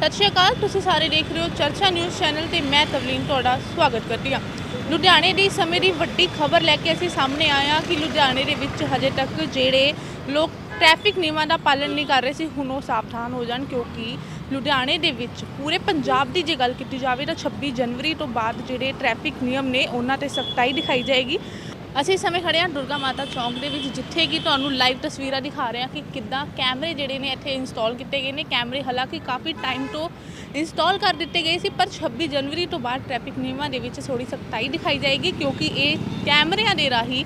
ਸਤਿ ਸ਼੍ਰੀ ਅਕਾਲ, ਤੁਸੀਂ ਸਾਰੇ ਦੇਖ ਰਹੇ ਹੋ ਚਰਚਾ ਨਿਊਜ਼ ਚੈਨਲ ਤੇ ਮੈਂ ਤਵਲੀਨ ਤੁਹਾਡਾ ਸਵਾਗਤ ਕਰਦੀ ਹਾਂ। ਲੁਧਿਆਣੇ ਦੀ ਸਮੇਂ ਦੀ ਵੱਡੀ ਖਬਰ ਲੈ ਕੇ ਅਸੀਂ ਸਾਹਮਣੇ ਆਏ ਹਾਂ ਕਿ ਲੁਧਿਆਣੇ ਦੇ ਵਿੱਚ ਹਜੇ ਤੱਕ ਜਿਹੜੇ ਲੋਕ ਟ੍ਰੈਫਿਕ ਨਿਯਮਾਂ ਦਾ ਪਾਲਣ ਨਹੀਂ ਕਰ ਰਹੇ ਸੀ, ਹੁਣ ਉਹ ਸਾਵਧਾਨ ਹੋ ਜਾਣ ਕਿਉਂਕਿ ਲੁਧਿਆਣੇ ਦੇ ਵਿੱਚ ਪੂਰੇ ਪੰਜਾਬ ਦੀ ਜੇ ਗੱਲ ਕੀਤੀ ਜਾਵੇ ਤਾਂ 26 ਜਨਵਰੀ ਤੋਂ ਬਾਅਦ ਜਿਹੜੇ ਟ੍ਰੈਫਿਕ ਨਿਯਮ ਨੇ ਉਹਨਾਂ ਤੇ ਸਖਤਾਈ ਦਿਖਾਈ ਜਾਏਗੀ। ਅਸੀਂ ਇਸ ਸਮੇਂ ਖੜੇ ਹਾਂ ਦੁਰਗਾ ਮਾਤਾ ਚੌਂਕ ਦੇ ਵਿੱਚ, ਜਿੱਥੇ ਕਿ ਤੁਹਾਨੂੰ ਲਾਈਵ ਤਸਵੀਰਾਂ ਦਿਖਾ ਰਹੇ ਹਾਂ ਕਿ ਕਿੱਦਾਂ ਕੈਮਰੇ ਜਿਹੜੇ ਨੇ ਇੱਥੇ ਇੰਸਟਾਲ ਕੀਤੇ ਗਏ ਨੇ। ਕੈਮਰੇ ਹਾਲਾਂਕਿ ਕਾਫੀ ਟਾਈਮ ਤੋਂ ਇੰਸਟਾਲ ਕਰ ਦਿੱਤੇ ਗਏ ਸੀ, ਪਰ 26 ਜਨਵਰੀ ਤੋਂ ਬਾਅਦ ਟ੍ਰੈਫਿਕ ਨਿਯਮਾਂ ਦੇ ਵਿੱਚ ਥੋੜੀ ਸਖਤਾਈ ਦਿਖਾਈ ਜਾਏਗੀ, ਕਿਉਂਕਿ ਇਹ ਕੈਮਰਿਆਂ ਦੇ ਰਾਹੀਂ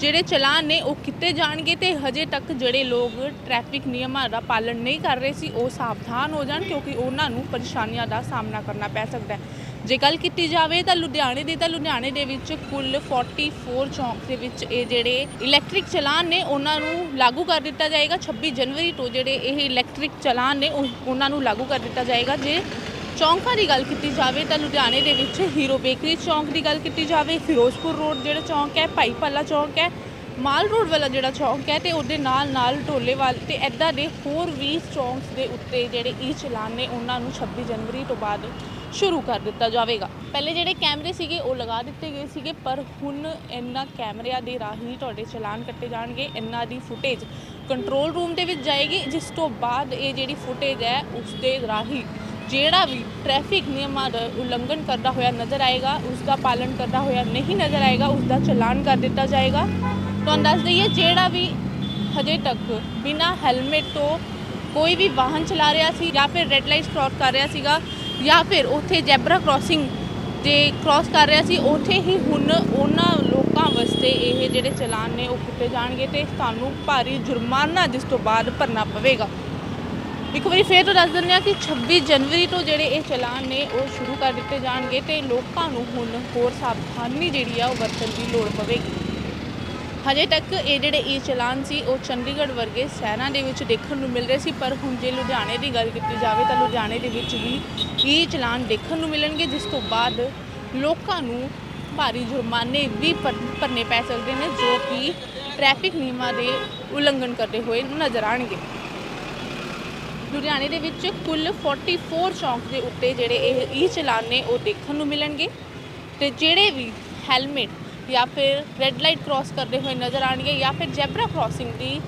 ਜਿਹੜੇ ਚਲਾਨ ਨੇ ਉਹ ਕੀਤੇ ਜਾਣਗੇ ਤੇ ਹਜੇ ਤੱਕ ਜਿਹੜੇ ਲੋਕ ਟ੍ਰੈਫਿਕ ਨਿਯਮਾਂ ਦਾ ਪਾਲਣ ਨਹੀਂ ਕਰ ਰਹੇ ਸੀ, ਉਹ ਸਾਵਧਾਨ ਹੋ ਜਾਣ ਕਿਉਂਕਿ ਉਹਨਾਂ ਨੂੰ ਪਰੇਸ਼ਾਨੀਆਂ ਦਾ ਸਾਹਮਣਾ ਕਰਨਾ ਪੈ ਸਕਦਾ ਹੈ। ਜੇ ਗੱਲ ਕੀਤੀ ਜਾਵੇ ਤਾਂ ਲੁਧਿਆਣੇ ਦੀ ਤਾਂ ਲੁਧਿਆਣੇ ਦੇ ਵਿੱਚ ਕੁੱਲ 44 ਚੌਂਕ ਦੇ ਵਿੱਚ ਇਹ ਜਿਹੜੇ ਇਲੈਕਟ੍ਰਿਕ ਚਲਾਨ ਨੇ, ਉਹਨਾਂ ਨੂੰ ਲਾਗੂ ਕਰ ਦਿੱਤਾ ਜਾਏਗਾ। 26 ਜਨਵਰੀ ਤੋਂ ਜਿਹੜੇ ਇਹ ਇਲੈਕਟ੍ਰਿਕ ਚਲਾਨ ਨੇ, ਉਹ- ਉਹਨਾਂ ਨੂੰ ਲਾਗੂ ਕਰ ਦਿੱਤਾ ਜਾਏਗਾ। ਜੇ ਚੌਂਕਾਂ ਦੀ ਗੱਲ ਕੀਤੀ ਜਾਵੇ ਤਾਂ ਲੁਧਿਆਣੇ ਦੇ ਵਿੱਚ ਹੀਰੋ ਬੇਕਰੀ ਚੌਂਕ ਦੀ ਗੱਲ ਕੀਤੀ ਜਾਵੇ, ਫਿਰੋਜ਼ਪੁਰ ਰੋਡ ਜਿਹੜਾ ਚੌਂਕ ਹੈ, ਭਾਈਪਾਲਾ ਚੌਂਕ ਹੈ ਮਾਲ ਰੋਡ ਵਾਲਾ ਜਿਹੜਾ ਚੌਂਕ ਹੈ ਤੇ ਉਹਦੇ ਨਾਲ ਨਾਲ ਢੋਲੇਵਾਲ ਤੇ ਐਦਾਂ ਦੇ ਹੋਰ ਵੀ ਚੌਂਕਸ ਦੇ ਉੱਤੇ ਜਿਹੜੇ ਈ ਚਲਾਨ ਨੇ, ਉਹਨਾਂ ਨੂੰ 26 ਜਨਵਰੀ ਤੋਂ ਬਾਅਦ ਸ਼ੁਰੂ ਕਰ ਦਿੱਤਾ ਜਾਵੇਗਾ। ਪਹਿਲੇ ਜਿਹੜੇ ਕੈਮਰੇ ਸੀਗੇ, ਉਹ ਲਗਾ ਦਿੱਤੇ ਗਏ ਸੀਗੇ, ਪਰ ਹੁਣ ਇਹਨਾਂ ਕੈਮਰਿਆਂ ਦੇ ਰਾਹੀਂ ਤੁਹਾਡੇ ਚਲਾਨ ਕੱਟੇ ਜਾਣਗੇ। ਇਹਨਾਂ ਦੀ ਫੁਟੇਜ ਕੰਟਰੋਲ ਰੂਮ ਦੇ ਵਿੱਚ ਜਾਏਗੀ, ਜਿਸ ਤੋਂ ਬਾਅਦ ਇਹ ਜਿਹੜੀ ਫੁਟੇਜ ਹੈ ਉਸ ਦੇ ਰਾਹੀਂ ਜਿਹੜਾ ਵੀ ਟ੍ਰੈਫਿਕ ਨਿਯਮਾਂ ਦਾ ਉਲੰਘਣ ਕਰਦਾ ਹੋਇਆ ਨਜ਼ਰ ਆਏਗਾ ਉਸ ਦਾ ਪਾਲਣ ਕਰਦਾ ਹੋਇਆ ਨਹੀਂ ਨਜ਼ਰ ਆਏਗਾ ਉਸ ਦਾ ਚਲਾਨ ਕਰ ਦਿੱਤਾ ਜਾਏਗਾ। ਤੁਹਾਨੂੰ ਦੱਸ ਦਈਏ, ਜਿਹੜਾ ਵੀ ਹਜੇ ਤੱਕ ਬਿਨਾ ਹੈਲਮਟ ਤੋਂ ਕੋਈ ਵੀ ਵਾਹਨ ਚਲਾ ਰਿਹਾ ਸੀ ਜਾਂ ਫਿਰ ਰੈੱਡ ਲਾਈਟ ਕ੍ਰਾਸ ਕਰ ਰਿਹਾ ਸੀਗਾ ਜਾਂ ਫਿਰ ਉੱਥੇ ਜੈਬਰਾ ਕ੍ਰਾਸਿੰਗ ਤੇ ਕ੍ਰਾਸ ਕਰ ਰਿਹਾ ਸੀ, ਉੱਥੇ ਹੀ ਹੁਣ ਉਹਨਾਂ ਲੋਕਾਂ ਵਾਸਤੇ ਇਹ ਜਿਹੜੇ ਚਲਾਨ ਨੇ ਉਹ ਕੀਤੇ ਜਾਣਗੇ ਤੇ ਤੁਹਾਨੂੰ ਭਾਰੀ ਜੁਰਮਾਨਾ ਜਿਸ ਤੋਂ ਬਾਅਦ ਭਰਨਾ ਪਵੇਗਾ। ਇੱਕ ਵਾਰੀ ਫੇਰ ਤੋਂ ਦੱਸ ਦਿੰਦੇ ਹਾਂ ਕਿ 26 ਜਨਵਰੀ ਤੋਂ ਜਿਹੜੇ ਇਹ ਚਲਾਨ ਨੇ ਉਹ ਸ਼ੁਰੂ ਕਰ ਦਿੱਤੇ ਜਾਣਗੇ ਤੇ ਲੋਕਾਂ ਨੂੰ ਹੁਣ ਹੋਰ ਸਾਵਧਾਨੀ ਜਿਹੜੀ ਆ ਉਹ ਵਰਤਣ ਦੀ ਲੋੜ ਪਵੇਗੀ। ਹਜੇ ਤੱਕ ਇਹ ਜਿਹੜੇ ਈ ਚਲਾਨ ਸੀ, ਉਹ ਚੰਡੀਗੜ੍ਹ ਵਰਗੇ ਸ਼ਹਿਰਾਂ ਦੇ ਵਿੱਚ ਦੇਖਣ ਨੂੰ ਮਿਲ ਰਹੇ ਸੀ, ਪਰ ਹੁਣ ਜੇ ਲੁਧਿਆਣੇ ਦੀ ਗੱਲ ਕੀਤੀ ਜਾਵੇ ਤਾਂ ਲੁਧਿਆਣੇ ਦੇ ਵਿੱਚ ਵੀ ਈ ਚਲਾਨ ਦੇਖਣ ਨੂੰ ਮਿਲਣਗੇ, ਜਿਸ ਤੋਂ ਬਾਅਦ ਲੋਕਾਂ ਨੂੰ ਭਾਰੀ ਜੁਰਮਾਨੇ ਵੀ ਭਰ- ਭਰਨੇ ਪੈ ਸਕਦੇ ਨੇ, ਜੋ ਕਿ ਟ੍ਰੈਫਿਕ ਨਿਯਮਾਂ ਦੇ ਉਲੰਘਣ ਕਰਦੇ ਹੋਏ ਨਜ਼ਰ ਆਣਗੇ ਲੁਧਿਆਣੇ ਦੇ ਵਿੱਚ ਕੁੱਲ 44 ਚੌਂਕ ਦੇ ਉੱਤੇ ਜਿਹੜੇ ਇਹ ਈ ਚਲਾਨ ਨੇ, ਉਹ ਦੇਖਣ ਨੂੰ ਮਿਲਣਗੇ। ਤੇ ਜਿਹੜੇ ਵੀ ਹੈਲਮਟ ਜਾਂ ਫਿਰ ਰੈੱਡ ਲਾਈਟ ਕ੍ਰਾਸ ਕਰਦੇ ਹੋਏ ਨਜ਼ਰ ਆਣਗੇ ਜਾਂ ਫਿਰ ਜੈਬਰਾ ਕ੍ਰਾਸਿੰਗ ਦੀ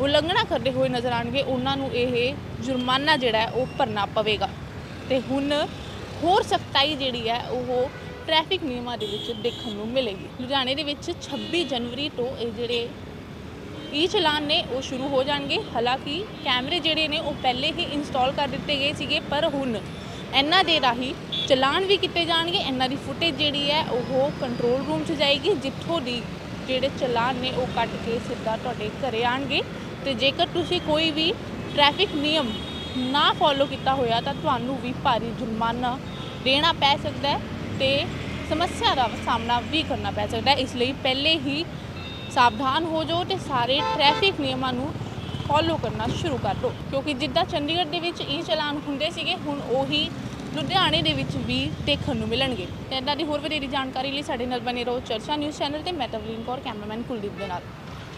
ਉਲੰਘਣਾ ਕਰਦੇ ਹੋਏ ਨਜ਼ਰ ਆਣਗੇ ਉਹਨਾਂ ਨੂੰ ਇਹ ਜੁਰਮਾਨਾ ਜਿਹੜਾ ਉਹ ਭਰਨਾ ਪਵੇਗਾ। ਤੇ ਹੁਣ ਹੋਰ ਸਖਤਾਈ ਜਿਹੜੀ ਹੈ, ਉਹ ਟ੍ਰੈਫਿਕ ਨਿਯਮਾਂ ਦੇ ਵਿੱਚ ਦੇਖਣ ਨੂੰ ਮਿਲੇਗੀ। ਲੁਧਿਆਣੇ ਦੇ ਵਿੱਚ 26 ਜਨਵਰੀ ਤੋਂ ਇਹ ਜਿਹੜੇ ਈ ਚਲਾਨ ਨੇ, ਉਹ ਸ਼ੁਰੂ ਹੋ ਜਾਣਗੇ। ਹਾਲਾਂਕਿ ਕੈਮਰੇ ਜਿਹੜੇ ਨੇ, ਉਹ ਪਹਿਲੇ ਹੀ ਇੰਸਟਾਲ ਕਰ ਦਿੱਤੇ ਗਏ ਸੀਗੇ, ਪਰ ਹੁਣ ਇਹਨਾਂ ਦੇ ਰਾਹੀਂ ਚਲਾਨ ਵੀ ਕੀਤੇ ਜਾਣਗੇ, ਇਹਨਾਂ ਦੀ ਫੁਟੇਜ ਜਿਹੜੀ ਹੈ ਉਹ ਕੰਟਰੋਲ ਰੂਮ 'ਚ ਜਾਏਗੀ, ਜਿੱਥੋਂ ਦੀ ਜਿਹੜੇ ਚਲਾਨ ਨੇ ਉਹ ਕੱਟ ਕੇ ਸਿੱਧਾ ਤੁਹਾਡੇ ਘਰੇ ਆਣਗੇ। ਤੇ ਜੇਕਰ ਤੁਸੀਂ ਕੋਈ ਵੀ ਟ੍ਰੈਫਿਕ ਨਿਯਮ ਨਾ ਫੋਲੋ ਕੀਤਾ ਹੋਇਆ, ਤਾਂ ਤੁਹਾਨੂੰ ਵੀ ਭਾਰੀ ਜੁਰਮਾਨਾ ਦੇਣਾ ਪੈ ਸਕਦਾ ਹੈ ਤੇ ਸਮੱਸਿਆ ਦਾ ਸਾਹਮਣਾ ਵੀ ਕਰਨਾ ਪੈ ਸਕਦਾ ਹੈ। ਇਸ ਲਈ ਪਹਿਲੇ ਹੀ ਸਾਵਧਾਨ ਹੋ ਜਾਓ ਤੇ ਸਾਰੇ ਟ੍ਰੈਫਿਕ ਨਿਯਮਾਂ ਨੂੰ ਫੋਲੋ ਕਰਨਾ ਸ਼ੁਰੂ ਕਰ ਦਿਓ। ਕਿਉਂਕਿ ਜਿੱਦਾਂ ਚੰਡੀਗੜ੍ਹ ਦੇ ਵਿੱਚ ਇਹ ਚਲਾਨ ਹੁੰਦੇ ਸੀਗੇ, ਹੁਣ ਉਹੀ ਲੁਧਿਆਣੇ ਦੇ ਵਿੱਚ ਵੀ ਦੇਖਣ ਨੂੰ ਮਿਲਣਗੇ। ਤੇ ਇਹਨਾਂ ਦੀ ਹੋਰ ਵਧੇਰੀ ਜਾਣਕਾਰੀ ਲਈ ਸਾਡੇ ਨਾਲ ਬਨੇ ਰਹੋ ਚਰਚਾ ਨਿਊਜ਼ ਚੈਨਲ ਤੇ, ਮੈਂ ਤਵਲੀਨ ਕੌਰ, ਕੈਮਰਾਮੈਨ ਕੁਲਦੀਪ ਦੇ ਨਾਲ।